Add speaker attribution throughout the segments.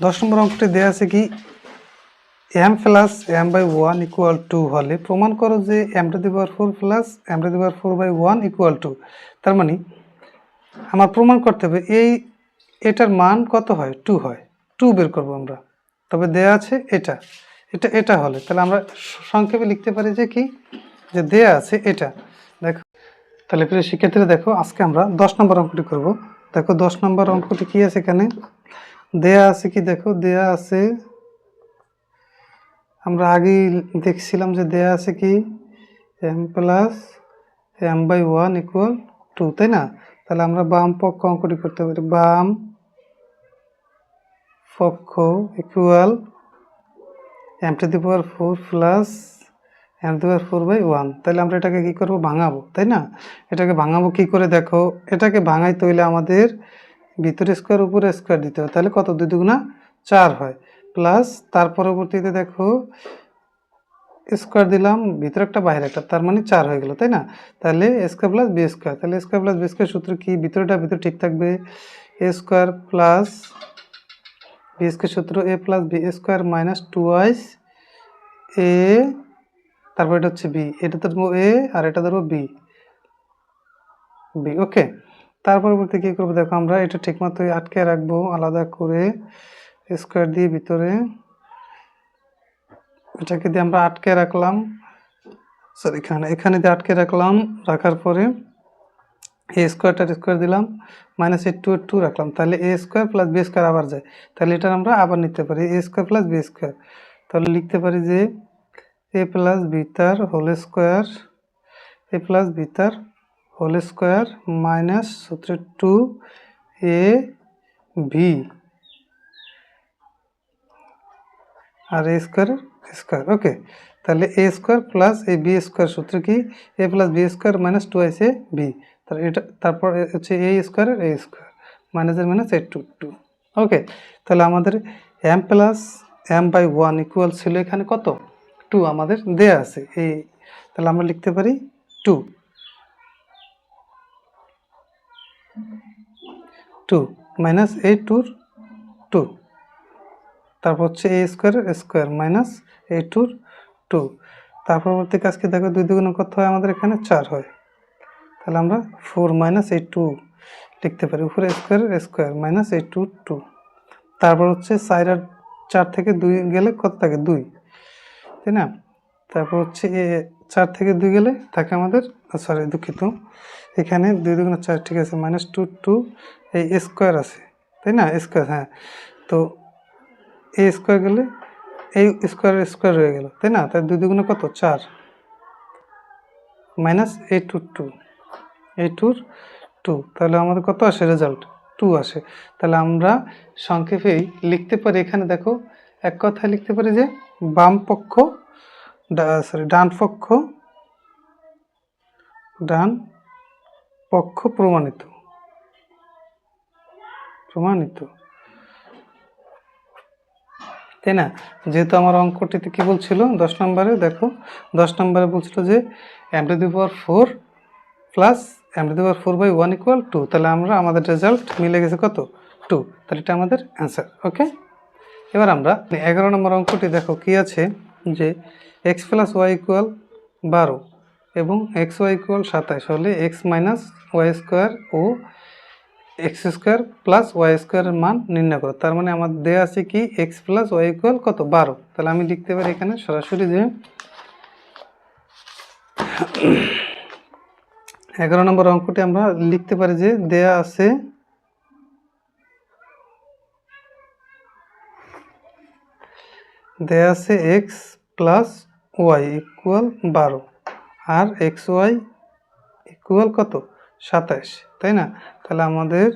Speaker 1: দশ নম্বর অঙ্কটি দেওয়া আছে কি? M plus M by one equal to হলে প্রমাণ করো যে M to the power four plus M to the power four by one equal to তার মানে আমার প্রমাণ করতে হবে এই এটার মান কত হয়? টু হয়। টু বের করব আমরা। তবে দেয়া আছে এটা। এটা এটা হলে। তাহলে আমরা সংক্ষেপে লিখতে পারি যে কি? যে দেয়া আছে এটা। দেখো, তাহলে প্রিয় শিক্ষার্থীরা দেখো, আজকে আমরা দশ নম্বর অঙ্কটি করব। দেখো, দশ নম্বর অঙ্কটি কি আছে এখানে? দেয়া আছে কি? দেখো, দেয়া আছে। আমরা আগেই দেখছিলাম যে দেয়া আছে কি? M plus M by one equal to তাই না? তাহলে আমরা বাম পক্ষ অঙ্কটি করতে পারি। বাম পক্ষ equal M to the power four plus M to power four by one তাহলে আমরা এটাকে কী করব? ভাঙাবো, তাই না? এটাকে ভাঙাবো কী করে? দেখো, এটাকে ভাঙাইতে হইলে আমাদের ভিতরে স্কোয়ার উপরে স্কোয়ার দিতে হবে। তাহলে কত? দুই দুগুণা চার হয়। প্লাস তার পরবর্তীতে দেখো স্কোয়ার দিলাম, ভিতরে একটা, বাইরে একটা, তার মানে চার হয়ে গেল, তাই না? তাহলে স্কোয়ার প্লাস বি স্কোয়ার তাহলে স্কোয়ার প্লাস বি স্কোয়ার সূত্র কি? ভিতরেটা ভিতরে ঠিক থাকবে। A square plus B square সূত্র A plus B square minus two ice A তারপর এটা হচ্ছে বি এটা ধরবো এ আর এটা ধরবো বি বি ওকে তার পরবর্তী কী করব? দেখো আমরা এটা ঠিকমতো আটকে রাখব, আলাদা করে স্কোয়ার দিয়ে ভিতরে। এটাকে দিয়ে আমরা আটকে রাখলাম। সরি এখানে এখানে দিয়ে আটকে রাখলাম, রাখার পরে এ স্কোয়ারটার স্কোয়ার দিলাম মাইনাস এ টু টু রাখলাম। তাহলে A square plus B square আবার যায়। তাহলে এটা আমরা আবার নিতে পারি A square plus B square তাহলে লিখতে পারি যে এ প্লাস বি তার whole square A plus B তার হোল স্কোয়ার মাইনাস সূত্রে টু এ ভি। আর এ স্কোয়ার স্কোয়ার, ওকে। তাহলে A square plus A B square সূত্র কি? A plus B square minus two A B. তাহলে এটা, তারপর এ হচ্ছে এ স্কোয়ার এ স্কোয়ার মাইনাসের minus A two two. Okay, তাহলে আমাদের M plus M by one equal ছিল এখানে কত? টু আমাদের দেয়া আছে, এই, তাহলে আমরা লিখতে পারি টু। টু মাইনাস এ টুর টু তারপর হচ্ছে A square square minus A tour two তার পরবর্তী কাজকে দেখো, দুই দুগুণ কত হয় আমাদের এখানে, চার হয়। তাহলে আমরা ফোর মাইনাস এই টু লিখতে পারি। উপরে স্কোয়ার স্কোয়ার মাইনাস এই টু টু তারপর হচ্ছে আর চার থেকে দুই গেলে কত থাকে? দুই। তাই না? তারপর হচ্ছে এ চার থেকে দুই গেলে থাকে আমাদের সরি দুঃখিত। এখানে দুই দুগুণ চার, ঠিক আছে মাইনাস টু টু এই স্কোয়ার আছে, তাই না? স্কোয়ার হ্যাঁ। তো এ স্কোয়ার গেলে এই স্কোয়ার স্কোয়ার হয়ে গেল, তাই না? তাই দুই দুগুণে কত? চার। মাইনাস এ টু টু এই টুর টু তাহলে আমাদের কত আসে? রেজাল্ট টু আসে। তাহলে আমরা সংক্ষেপেই লিখতে পারি, এখানে দেখো, এক কথায় লিখতে পারি যে বাম পক্ষ সরি ডান পক্ষ ডান, পক্ষ প্রমাণিত। প্রমাণিত। তাই না? যেহেতু আমার অঙ্কটিতে কী বলছিল? দশ নম্বরে, দেখো, দশ নম্বরে বলছিল যে M to the power four plus M to the power four by one equal to তাহলে আমরা, আমাদের রেজাল্ট মিলে গেছে কত? টু তাহলে এটা আমাদের অ্যান্সার ওকে এবার আমরা, এগারো নম্বর অঙ্কটি দেখো কি আছে? যে এক্স প্লাস ওয়াই ইকুয়াল বারো। এবং এক্স ওয়াই ইকুয়াল সাতাশ হলে এক্স মাইনাস ওয়াই স্কোয়ার ও এক্স স্কোয়ার প্লাস ওয়াই স্কোয়ারের মান নির্ণয় করো। তার মানে আমার দেওয়া আছে কি এক্স প্লাস ওয়াই ইকুয়াল কত? বারো। তাহলে আমি লিখতে পারি এখানে সরাসরি যে এগারো নম্বর অঙ্কটি আমরা লিখতে পারি যে দেয়া আছে দেয়া আছে এক্স প্লাস ওয়াই ইকুয়াল বারো। আর এক্স ওয়াই ইকুয়াল কত? সাতাশ, তাই না? তাহলে আমাদের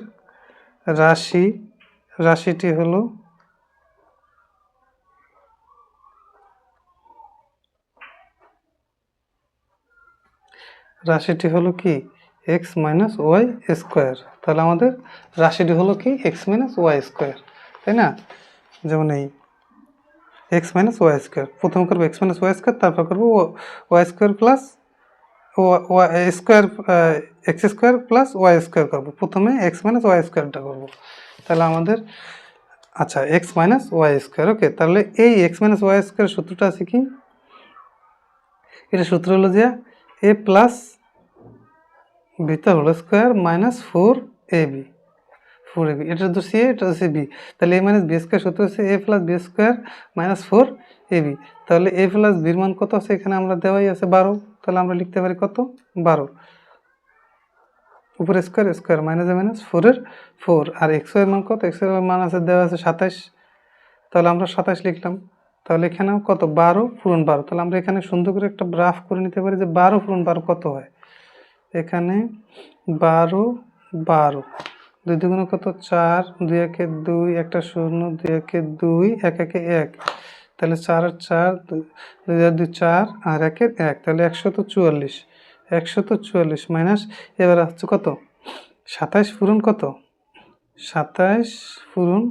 Speaker 1: রাশি, রাশিটি হলো রাশিটি হলো কি? এক্স মাইনাস ওয়াই স্কোয়ার তাহলে আমাদের রাশিটি হলো কি? এক্স মাইনাস ওয়াই স্কোয়ার তাই না? যেমন এই এক্স মাইনাস ওয়াই স্কোয়ার প্রথম করব এক্স মাইনাস ওয়াই স্কোয়ার তারপর করব Y square plus square X square plus Y square করব। প্রথমে এক্স মাইনাস ওয়াই স্কোয়ারটা করব। তাহলে আমাদের আচ্ছা X minus Y square, okay, তাহলে এই এক্স মাইনাস ওয়াই স্কোয়ার সূত্রটা আছে কি? এটা সূত্র হলো যে A plus beta whole square minus four A B. Four A B, এটা তো সি এটা হচ্ছে বি। তাহলে এ মাইনাস বি স্কোয়ার সূত্র হচ্ছে A plus B square minus four A B তাহলে এ প্লাস বির মান কত আছে? এখানে আমরা দেওয়াই আছে বারো। তাহলে আমরা লিখতে পারি কত? বারো। উপরে square square minus A minus ফোরের ফোর আর এক্স মান কত? এক্সের মান আছে, দেওয়া আছে সাতাইশ। তাহলে আমরা সাতাইশ লিখলাম। তাহলে এখানে কত? বারো পূরণ বারো। তাহলে আমরা এখানে সুন্দর করে একটা গ্রাফ করে নিতে পারি যে বারো পূরণ বারো কত হয়? এখানে বারো বারো। দুই দুগুণে কত? চার। দুই একে দুই, একটা শূন্য। দুই একে দুই, এক একে এক। তাহলে চার আর চার, দুই আর দুই চার, আর একের এক, তাহলে একশত চুয়াল্লিশ একশত চুয়াল্লিশ মাইনাস, এবার হচ্ছে কত? সাতাইশ পূরণ কত? সাতাইশ পূরণ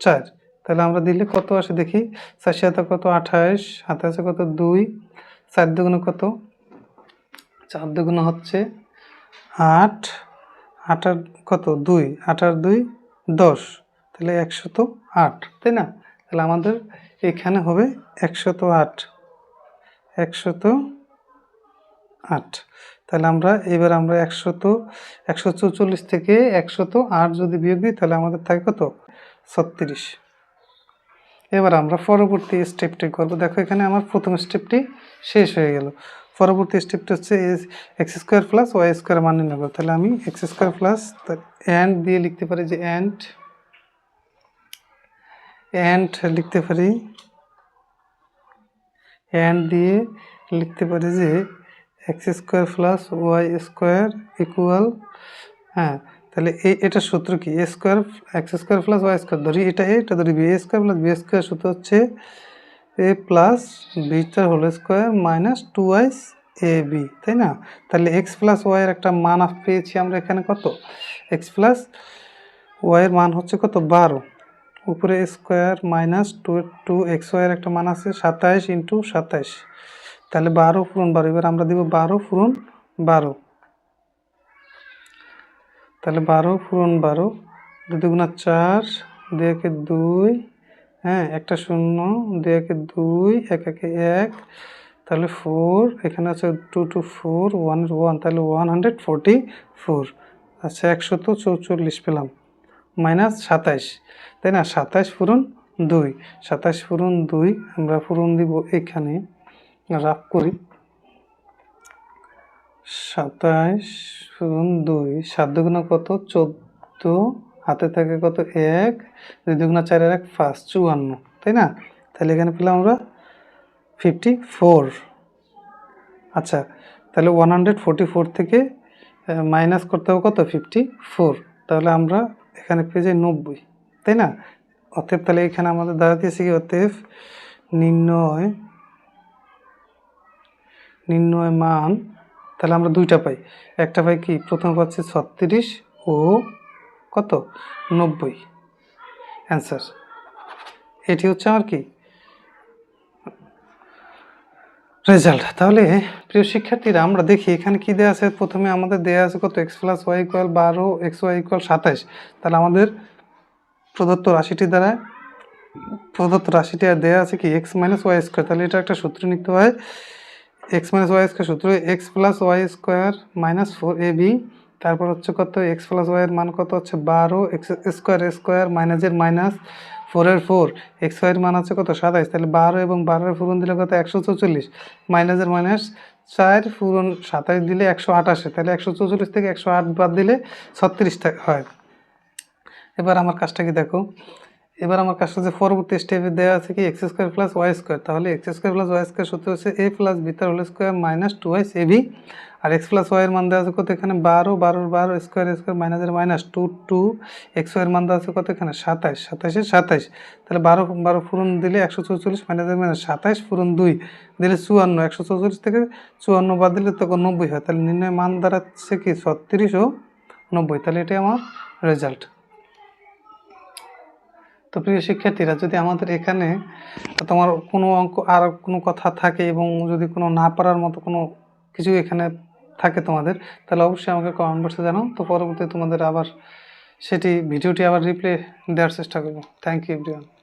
Speaker 1: চার, তাহলে আমরা দিলে কত আসে দেখি? চার সাথে কত? আঠাইশ সাতাশে কত? দুই, চার দুগুণে কত? চার দুগুণে হচ্ছে আট আটার কত? দুই আটার দুই, দশ, তাহলে একশত আট, তাই না? তাহলে আমাদের এখানে হবে একশত আট। একশত আট। তাহলে আমরা, এবার আমরা একশত, একশো চৌচল্লিশ থেকে একশত আট যদি বিয়োগ দিই, তাহলে আমাদের থাকে কত? ছত্রিশ। এবার আমরা পরবর্তী স্টেপটি করব। দেখো এখানে আমার প্রথম স্টেপটি শেষ হয়ে গেল। পরবর্তী স্টেপটা হচ্ছে X square plus Y square মান নির্ণয়। তাহলে আমি এক্স স্কোয়ার প্লাস অ্যান্ড দিয়ে লিখতে পারি যে অ্যান্ড অ্যান্ড লিখতে পারি। অ্যান্ড দিয়ে লিখতে পারি যে x square plus y square equal হ্যাঁ তাহলে এই, এটা সূত্র কি? A square x square plus y square ধরি এটা এ এটা ধরি b a square plus b square সূত্র হচ্ছে এ plus beta whole square minus twice a b তাই না? তাহলে এক্স প্লাস ওয়াইয়ের একটা মান পেয়েছি আমরা এখানে কত? এক্স প্লাস ওয়াইয়ের মান হচ্ছে কত? বারো। উপরে square minus two two X ওয়াইয়ের একটা মান আছে সাতাইশ ইন্টু সাতাইশ। তাহলে বারো পূরণ বারো, এবার আমরা দিব বারো পূরণ বারো। তাহলে বারো পূরণ বারো দুগুণা চার, দুই একে দুই হ্যাঁ একটা শূন্য, দুই একে দুই, এক একে এক। তাহলে ফোর, এখানে আছে two two four, one one, তাহলে ওয়ান হান্ড্রেড ফোরটি ফোর। আচ্ছা একশত চৌচল্লিশ পেলাম। মাইনাস সাতাইশ। তাই না? সাতাইশ পূরণ দুই। সাতাইশ পূরণ দুই, আমরা পূরণ দিব এখানে। রাফ করি। সাতাইশ পূরণ দুই। সাত দুগুণা কত? চোদ্দ। হাতে থাকে কত? এক। দুই দুগুণা চারের এক পাঁচ, চুয়ান্ন। তাই না? তাহলে এখানে পেলাম আমরা ফিফটি ফোর আচ্ছা তাহলে ওয়ান হান্ড্রেড ফোরটি ফোর থেকে মাইনাস করতে হবে কত? ফিফটি ফোর তাহলে আমরা এখানে পেয়ে যাই নব্বই, তাই না? অতএব তাহলে এখানে আমাদের দাঁড়াতেছে কি? অতএব নির্ণয় নির্ণয় মান, তাহলে আমরা দুইটা পাই। একটা পাই কি? প্রথম পাচ্ছি ছত্রিশ ও কত? নব্বই। অ্যান্সার এটি হচ্ছে আমার কি? রেজাল্ট তাহলে, প্রিয় শিক্ষার্থীরা, আমরা দেখি এখানে কি দেওয়া আছে? প্রথমে আমাদের দেওয়া আছে কত? এক্স প্লাস ওয়াই ইকুয়াল বারো এক্স ওয়াই ইকুয়াল সাতাইশ তাহলে আমাদের প্রদত্ত রাশিটি দ্বারা, প্রদত্ত রাশিটি আর দেওয়া আছে কি? এক্স মাইনাস ওয়াই স্কোয়ার তাহলে এটা একটা সূত্র নিতে হয়। এক্স মাইনাস ওয়াই স্কোয়ার সূত্র X plus Y square minus four A B তারপর হচ্ছে কত? এক্স প্লাস ওয়াইয়ের মান কত? হচ্ছে বারো এক্স স্কোয়ার স্কোয়ার মাইনাসের মাইনাস ফোরের ফোর এক্স ওয়াইয়ের মান আছে কত? সাতাইশ। তাহলে বারো এবং বারোর ফুরন দিলে কত? একশো চৌচল্লিশ। মাইনাসের মাইনাস চার ফুরন সাতাইশ দিলে একশো আটাশে। তাহলে একশো চৌচল্লিশ থেকে একশো আট বাদ দিলে ছত্রিশটা হয়। এবার আমার কাজটা কি দেখো? এবার আমার কাজটা যে পরবর্তী স্টেপে দেওয়া আছে কি X square plus Y square তাহলে X square plus Y square সূত্র হচ্ছে এ প্লাস বিতার হোল স্কোয়ার মাইনাস টু ওয়াইস বি আর এক্স প্লাস ওয়াইয়ের মান দেওয়া আছে কত এখানে? বারো বারোর বারো স্কোয়ার স্কোয়ার মাইনাসের মাইনাস টু টু এক্স ওয়াইয়ের মান দেওয়া আছে কত এখানে? সাতাইশ সাতাইশে সাতাইশ তাহলে বারো বারো ফুরন দিলে একশো চৌচল্লিশ মাইনাসের মাইনাস সাতাইশ ফুরন দুই। দিলে চুয়ান্ন, একশো চৌচল্লিশ থেকে চুয়ান্ন বাদ দিলে তখন নব্বই হয়। তাহলে নির্ণয় মান দাঁড়াচ্ছে কি? ছত্রিশ ও নব্বই। তাহলে এটাই আমার রেজাল্ট তো প্রিয় শিক্ষার্থীরা, যদি আমাদের এখানে তোমার কোনো অঙ্ক, আর কোনো কথা থাকে এবং যদি কোনো না পারার মতো কোনো কিছু এখানে থাকে তোমাদের, তাহলে অবশ্যই আমাকে কমেন্ট বক্সে জানাও। তো পরবর্তী তোমাদের আবার সেটি, ভিডিওটি আবার রিপ্লে দেওয়ার চেষ্টা করব। Thank you everyone